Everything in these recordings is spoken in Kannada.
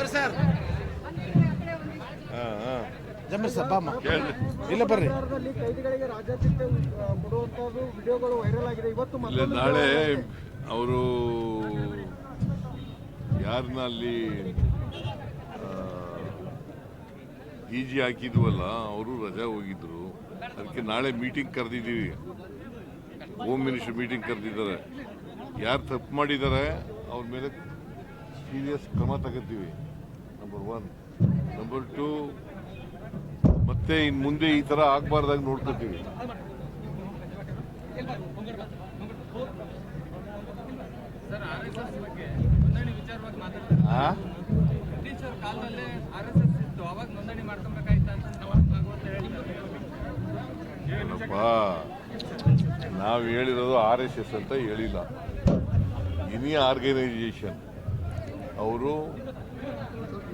ಬರ್ರಿ ಸರ್. ಹಾಂ ಹಾಂ. ಜಮೀರ್ ಸರ್ ಬಾಮ್ಮ. ಕೇಳಿ ಇಲ್ಲ ಬರ್ರಿ. ಕೈದಿಗಳಿಗೆ ರಾಜ್ಯಾದ್ಯಂತ ಕೊಡುವಂತದ್ದು ವಿಡಿಯೋಗಳು ವೈರಲ್ ಆಗಿದೆ. ಇವತ್ತು ಇಲ್ಲ ನಾಳೆ ಅವರು ಯಾರನ್ನ ಅಲ್ಲಿ ಈಜಿ ಹಾಕಿದ್ವಲ್ಲ ಅವರು ರಜಾ ಹೋಗಿದ್ರು. ಅದಕ್ಕೆ ನಾಳೆ ಮೀಟಿಂಗ್ ಕರೆದಿದ್ದೀವಿ. ಹೋಮ್ ಮಿನಿಸ್ಟರ್ ಮೀಟಿಂಗ್ ಕರೆದಿದ್ದಾರೆ. ಯಾರು ತಪ್ಪು ಮಾಡಿದ್ದಾರೆ ಅವ್ರ ಮೇಲೆ ಸೀರಿಯಸ್ ಕ್ರಮ ತಗೋತೀವಿ. ನಂಬರ್ ಒನ್ ನಂಬರ್ ಟು ಮತ್ತೆ ಇನ್ನು ಮುಂದೆ ಈ ಥರ ಆಗಬಾರ್ದಾಗ ನೋಡ್ಕೋತೀವಿ. ನಾವು ಹೇಳಿರೋದು ಆರ್ ಎಸ್ ಎಸ್ ಅಂತ ಹೇಳಿಲ್ಲ. ಎನಿ ಆರ್ಗನೈಸೇಷನ್ ಅವರು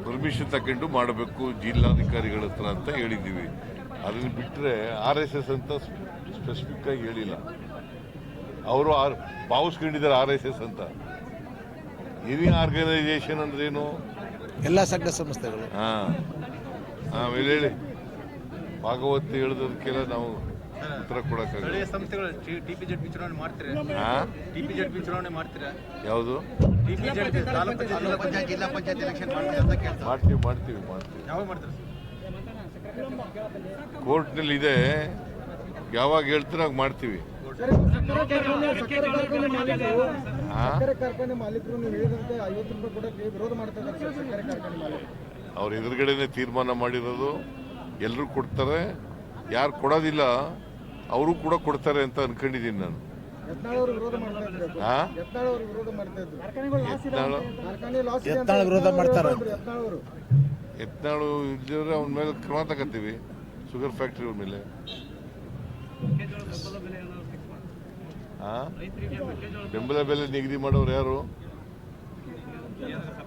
ಪರ್ಮಿಷನ್ ತಗೊಂಡು ಮಾಡಬೇಕು ಜಿಲ್ಲಾಧಿಕಾರಿಗಳ ಹತ್ರ ಅಂತ ಹೇಳಿದ್ದೀವಿ. ಅದನ್ನು ಬಿಟ್ಟರೆ ಆರ್ ಎಸ್ ಎಸ್ ಅಂತ ಸ್ಪೆಸಿಫಿಕ್ ಆಗಿ ಹೇಳಿಲ್ಲ. ಅವರು ಆರ್ ಭಾವಿಸ್ಕೊಂಡಿದ್ದಾರೆ ಆರ್ ಎಸ್ ಎಸ್ ಅಂತ. ಎನಿ ಆರ್ಗನೈಸೇಷನ್ ಅಂದ್ರೇನು ಎಲ್ಲ ಸಂಘ ಸಂಸ್ಥೆಗಳು. ಹಾಂ. ಆಮೇಲೆ ಹೇಳಿ ಭಾಗವತ್ ಹೇಳಿದದಕ್ಕೆಲ್ಲ ನಾವು ಉತ್ತರ ಕೊಡಕ್ಕಾಗಲ್ಲ. ಸ್ಥಳೀಯ ಸಂಸ್ಥೆಗಳು ಟಿಪಿಜೆಡ್ ಚುನಾವಣೆ ಮಾಡ್ತೀರಾ? ಹಾ? ಜೆಡ್ ಚುನಾವಣೆ ಮಾಡ್ತೀರಾ? ಯಾವುದು? ಟಿಪಿಜೆಡ್ ತಾಲೂಕು ಪಂಚಾಯತ್ ಜಿಲ್ಲಾ ಪಂಚಾಯತ್ ಎಲೆಕ್ಷನ್ ಮಾಡ್ತೀರಾ ಅಂತ ಕೇಳ್ತಾರೆ ಮಾಡ್ತೀವಿ ಮಾಡ್ತೀವಿ ಮಾಡ್ತೀವಿ. ಯಾವಾಗ ಮಾಡ್ತೀರಾ? ಕೋರ್ಟ್ನಲ್ಲಿ ಇದೆ. ಯಾವಾಗ ಹೇಳ್ತೀರ ಆಗ ಮಾಡ್ತೀವಿ. ಸರ್, ಮಾಲೀಕರು. ಸಕ್ಕರೆ ಕಾರ್ಖಾನೆ ಮಾಲೀಕರು ನೀವು ಹೇಳಿದಂತೆ ಐವತ್ತು ರೂಪಾಯಿ ಕೊಡಕ್ಕೆ ವಿರೋಧ ಮಾಡ್ತಾ ಇದ್ದಾರೆ ಸರ್ ಸಕ್ಕರೆ ಕಾರ್ಖಾನೆ ಮಾಲೀಕರು. ಅವ್ರ ಎದುರುಗಡೆನೆ ತೀರ್ಮಾನ ಮಾಡಿರೋದು. ಎಲ್ಲರೂ ಕೊಡ್ತಾರೆ. ಯಾರು ಕೊಡೋದಿಲ್ಲ ಅವರು ಕೂಡ ಕೊಡ್ತಾರೆ ಅಂತ ಅನ್ಕೊಂಡಿದ್ದೀನಿ ನಾನು. ಎತ್ನಾಳು ಅವರು ವಿರೋಧ ಮಾಡ್ತಾ ಇದ್ರು. ಹಾ ವಿರೋಧ ಮಾಡ್ತಾ ಇದ್ರು. ಯತ್ನಾಳು ಕಾರ್ಖಾನೆ ಲಾಸ್ ಇದೆ ಅಂತ ವಿರೋಧ ಮಾಡ್ತಾರೆ. ಅಂದ್ರು ಯತ್ನಾಳ್ ಅವರು ಯತ್ನಾಳು ಇದ್ದಿದ್ರೆ ಅವನ ಮೇಲೆ ಕ್ರಮ ತಗೋತೀವಿ ಶುಗರ್ ಫ್ಯಾಕ್ಟ್ರಿ ಅವ್ರ ಮೇಲೆ? ಬೆಂಬಲ ಬೆಲೆ ನಿಗದಿ ಮಾಡೋರು ಯಾರು?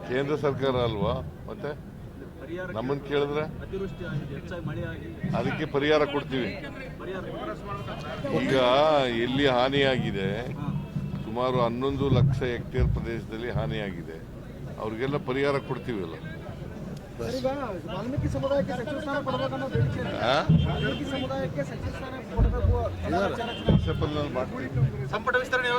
ಕೇಂದ್ರ ಸರ್ಕಾರ ಅಲ್ವಾ? ಮತ್ತೆ? ನಮ್ಮನ್ನು ಕೇಳಿದ್ರೆ ಅದಕ್ಕೆ ಪರಿಹಾರ ಕೊಡ್ತೀವಿ. ಈಗ ಎಲ್ಲಿ ಹಾನಿಯಾಗಿದೆ? ಸುಮಾರು ಹನ್ನೊಂದು ಲಕ್ಷ ಹೆಕ್ಟೇರ್ ಪ್ರದೇಶದಲ್ಲಿ ಹಾನಿಯಾಗಿದೆ. ಅವ್ರಿಗೆಲ್ಲ ಪರಿಹಾರ ಕೊಡ್ತೀವಿ ಅಲ್ಲ. ಈಗ ವಾಲ್ಮೀಕಿ ಸಮುದಾಯಕ್ಕೆ ಸಚಿವ ಸ್ಥಾನ ಕೊಡಬೇಕನ್ನೋ ಬೇಡಿಕೆ ಇದೆ. ಸಮುದಾಯಕ್ಕೆ ಸಚಿವ ಕೊಡಬೇಕು ಈ ಸೆಪಲ್ನಲ್ಲಿ ಮಾಡ್ತೀವಿ. ಸಂಪುಟ ವಿಸ್ತರಣೆ